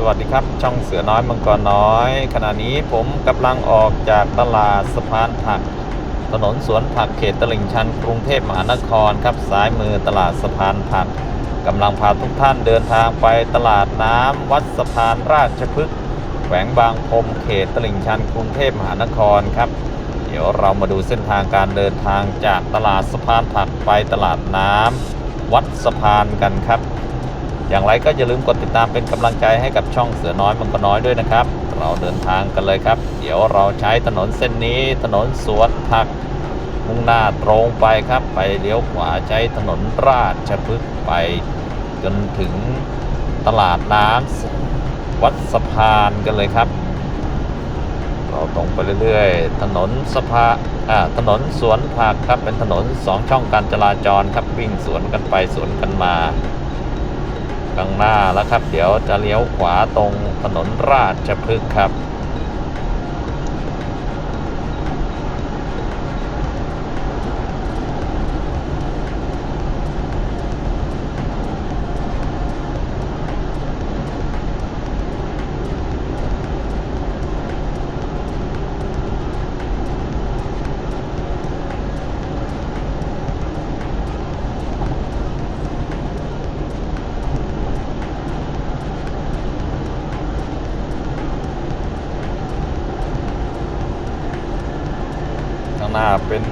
สวัสดีครับ ช่องเสือน้อยมังกรน้อย ขณะนี้ผมกำลังออกจากตลาดสะพานผัก ถนนสวนผักเขตตลิ่งชันกรุงเทพมหานครครับซ้ายมือตลาดสะพานผักกำลังพาทุกท่านเดินทางไปตลาดน้ำวัดสะพานราชพฤกษ์แขวงบางพรมเขตตลิ่งชันกรุงเทพมหานครครับ เดี๋ยวเรามาดูเส้นทางการเดินทางจากตลาดสะพานผักไปตลาดน้ำวัดสะพานกันครับ อย่างไรก็อย่าลืมกดติดตามเป็นกำลังใจให้กับช่องเสือน้อยมังกรน้อยด้วยนะครับ เราเดินทางกันเลยครับ เดี๋ยวเราใช้ถนนเส้นนี้ถนนสวนผักมุ่งหน้าตรงไปครับ ไปเลี้ยวขวาใช้ถนนราชพฤกษ์ไป จนถึงตลาดน้ำวัดสะพานกันเลยครับ เราตรงไปเรื่อยๆ ถนนสะพานอ่าถนนสวนผักครับเป็นถนนสองช่องการจราจรครับวิ่งสวนกันไปสวนกันมา ข้างหน้าแล้วครับ เดี๋ยวจะเลี้ยวขวาตรงถนนราชพฤกษ์ครับ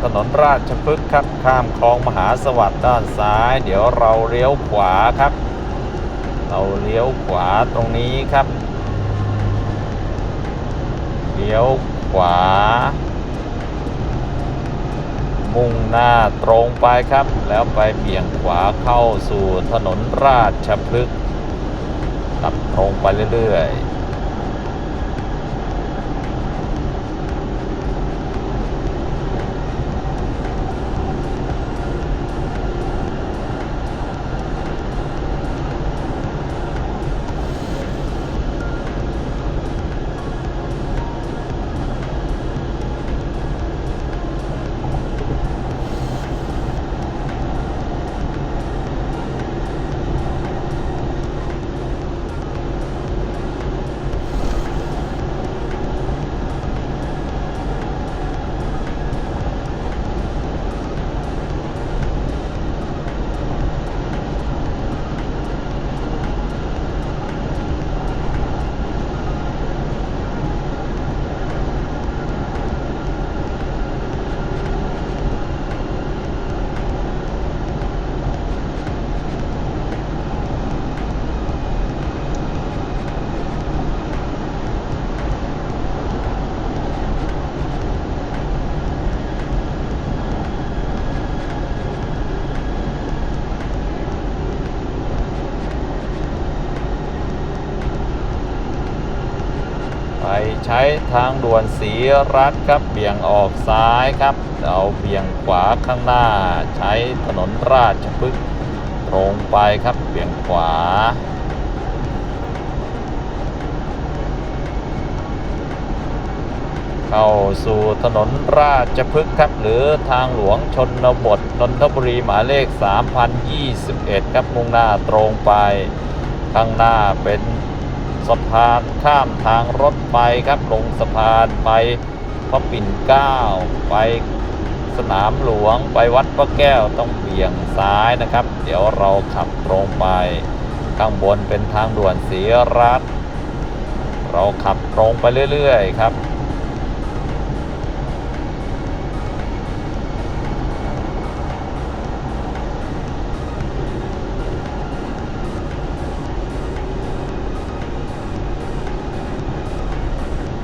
ถนนราชพฤกษ์ครับ ข้ามคลองมหาสวัสดิ์ด้านซ้าย เดี๋ยวเราเลี้ยวขวาครับ เราเลี้ยวขวาตรงนี้ครับเลี้ยวขวา มุ่งหน้าตรงไปครับ แล้วไปเบี่ยงขวาเข้าสู่ถนนราชพฤกษ์ขับตรงไปเรื่อยๆ ไป ใช้ทางด่วนสีรัฐครับ เบี่ยงออกซ้ายครับ เอาเบี่ยงขวาข้างหน้า ใช้ถนนราชพฤกษ์ตรงไปครับ เบี่ยงขวาเข้าสู่ถนนราชพฤกษ์ครับ หรือทางหลวงชนบทนนทบุรีหมายเลข 3021 ครับมุ่งหน้าตรงไป ข้างหน้าเป็น สะพานข้ามทางรถไฟครับ ลงสะพานไปพระปิ่นเกล้าไปสนามหลวงไปวัดพระแก้วต้องเบี่ยงซ้ายนะครับ เดี๋ยวเราขับตรงไป ข้างบนเป็นทางด่วนสีรัตเราขับตรงไปเรื่อย ๆ ครับ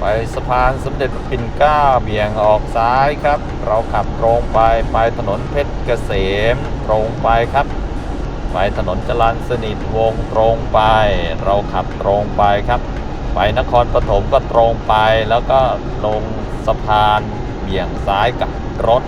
ไปสะพานสมเด็จปิ่นเกล้าเบี่ยงออกซ้ายครับ เราขับตรงไปไปถนนเพชรเกษมตรงไปครับ ไปถนนจรัญสนิทวงตรงไป เราขับตรงไปครับ ไปนครปฐมก็ตรงไปแล้วก็ลงสะพานเบี่ยงซ้ายกับรถ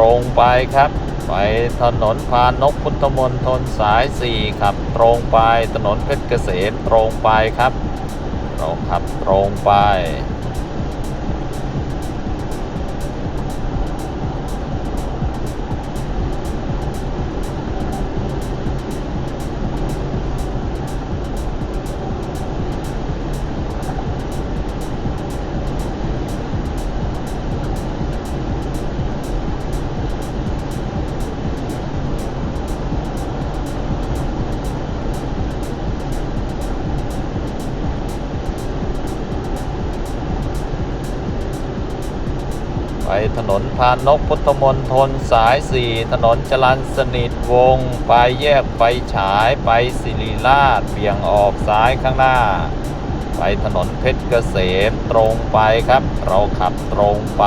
รงไปครับ ไปถนนพานกพุทธมนทนสาย4ขับ ตรงไปถนนเพชรเกษมตรงไปครับเราขับตรงไป ไปถนนพานกพุทธมนทนสาย 4 ถนนจรันสนิทวง ไปแยกไฟฉายไปสิริราชเบี่ยงออกซ้ายข้างหน้า ไปถนนเพชรเกษมตรงไปครับ เราขับตรงไป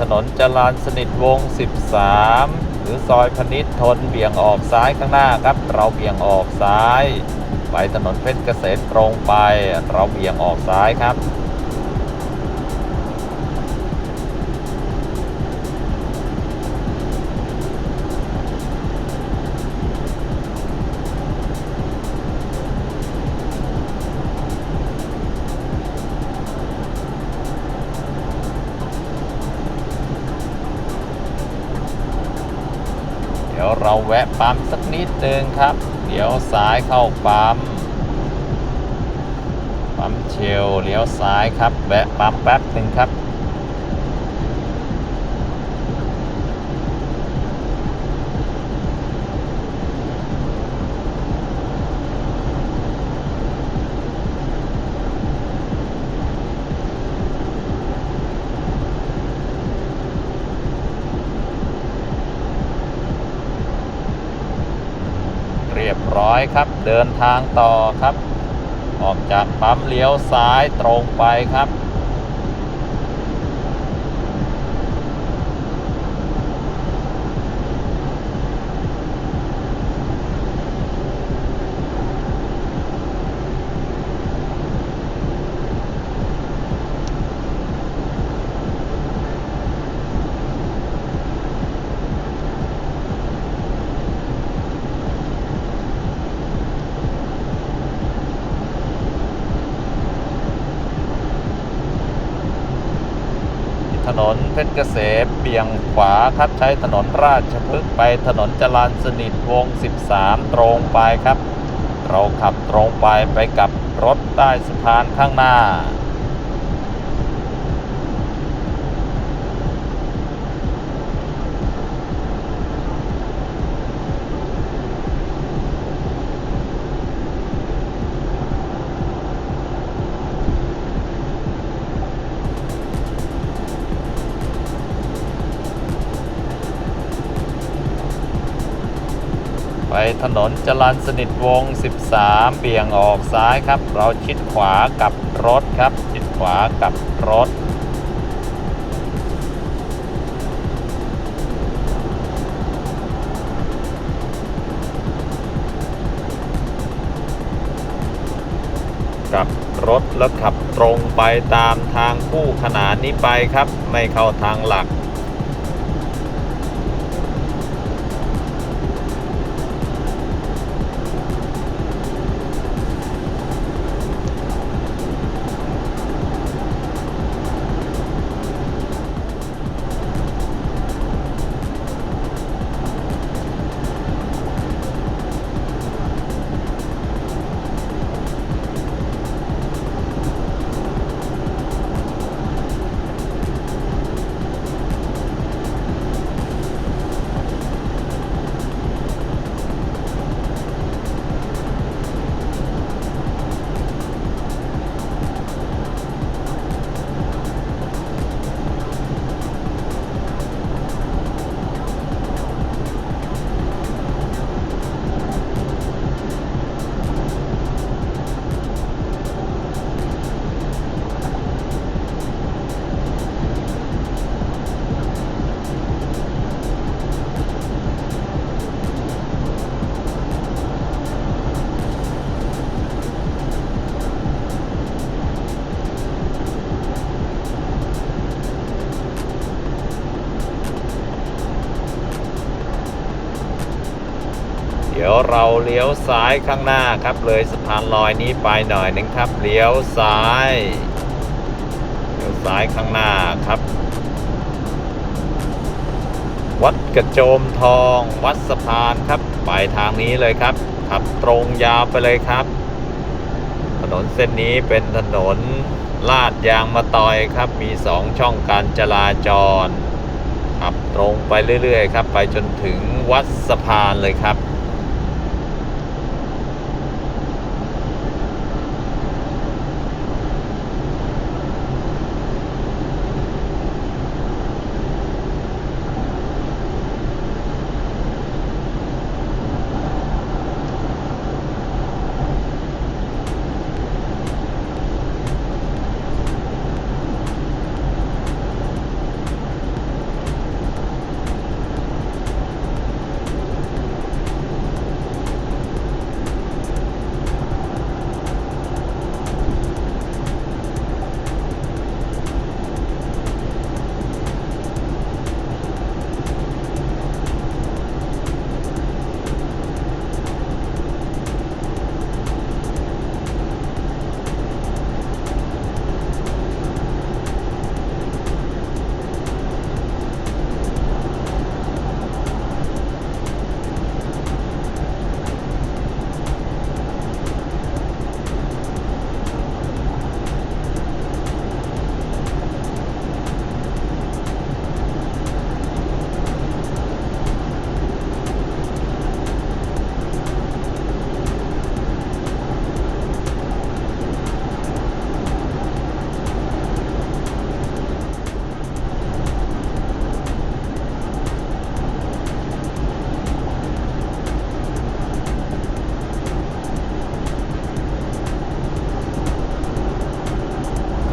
ถนนจรานสนิทวง 13 หรือซอยพนิษฐ์ทนเบี่ยงออกซ้ายข้างหน้าครับ เราเบี่ยงออกซ้าย ไปถนนเพชรเกษมตรงไป เราเบี่ยงออกซ้ายครับ เดี๋ยวเราแวะปั๊มสักนิดนึงครับ เดี๋ยวซ้ายเข้าปั๊ม ปั๊มเชลเลี้ยวซ้ายครับ แวะปั๊มแป๊บหนึ่งครับ เรียบร้อย ครับ เดินทางต่อครับ ออกจากปั๊มเลี้ยวซ้ายตรงไปครับ ถนน เพชรเกษมเบี่ยงขวาครับใช้ถนนราชพฤกษ์ไปถนนจรันสนิทวง 13 ตรงไปครับ เราขับตรงไปไปกับรถใต้สะพานข้างหน้า ไปถนนจรันสนิทวง 13 เบี่ยงออกซ้ายครับ เราชิดขวากับรถครับ ชิดขวากับรถ กับรถแล้วขับตรงไปตามทางคู่ขนานนี้ไปครับ ไม่เข้าทางหลัก เลี้ยวซ้ายข้างหน้าครับเลยสะพานลอยนี้ไปหน่อยนึงครับเลี้ยวซ้ายเลี้ยวซ้ายข้างหน้าครับ วัดกระโจมทอง วัดสะพานครับไปทางนี้เลยครับขับตรงยาวไปเลยครับ ถนนเส้นนี้เป็นถนนลาดยางมะตอยครับ มีสองช่องการจราจรขับตรงไปเรื่อยๆครับ ไปจนถึงวัดสะพานเลยครับ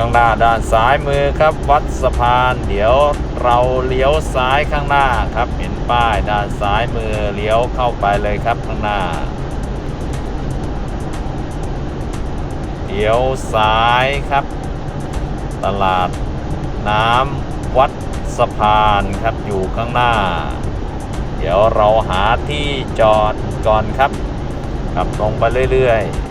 ข้างหน้าด้านซ้ายมือครับ วัดสะพาน เดี๋ยวเราเลี้ยวซ้ายข้างหน้าครับ เห็นป้ายด้านซ้ายมือเลี้ยวเข้าไปเลยครับข้างหน้าเลี้ยวซ้ายครับ ตลาดน้ำวัดสะพานครับอยู่ข้างหน้า เดี๋ยวเราหาที่จอดก่อนครับขับตรงไปเรื่อยๆ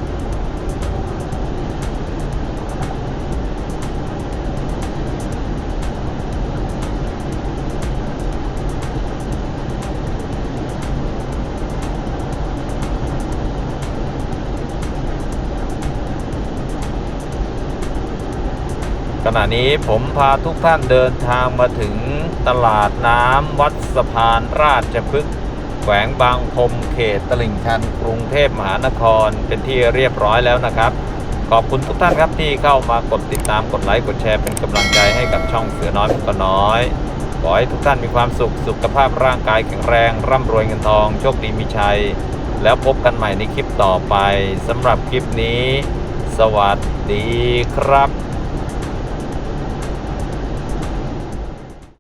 ณะนี้ผมพาทุกท่านเดินทางมาถึงตลาดน้ำวัดสะพานราชพฤกษ์แขวงบางพรมเขตตลิ่งชันกรุงเทพมหานครเป็นที่เรียบร้อยแล้วนะครับ ขอบคุณทุกท่านครับที่เข้ามากดติดตามกดไลค์กดแชร์เป็นกำลังใจให้กับช่องเสือน้อยมุกน้อยขอให้ทุกท่านมีความสุขสุขภาพร่างกายแข็งแรง ร่ำรวยเงินทองโชคดีมีชัย แล้วพบกันใหม่ในคลิปต่อไปสำหรับคลิปนี้ สวัสดีครับ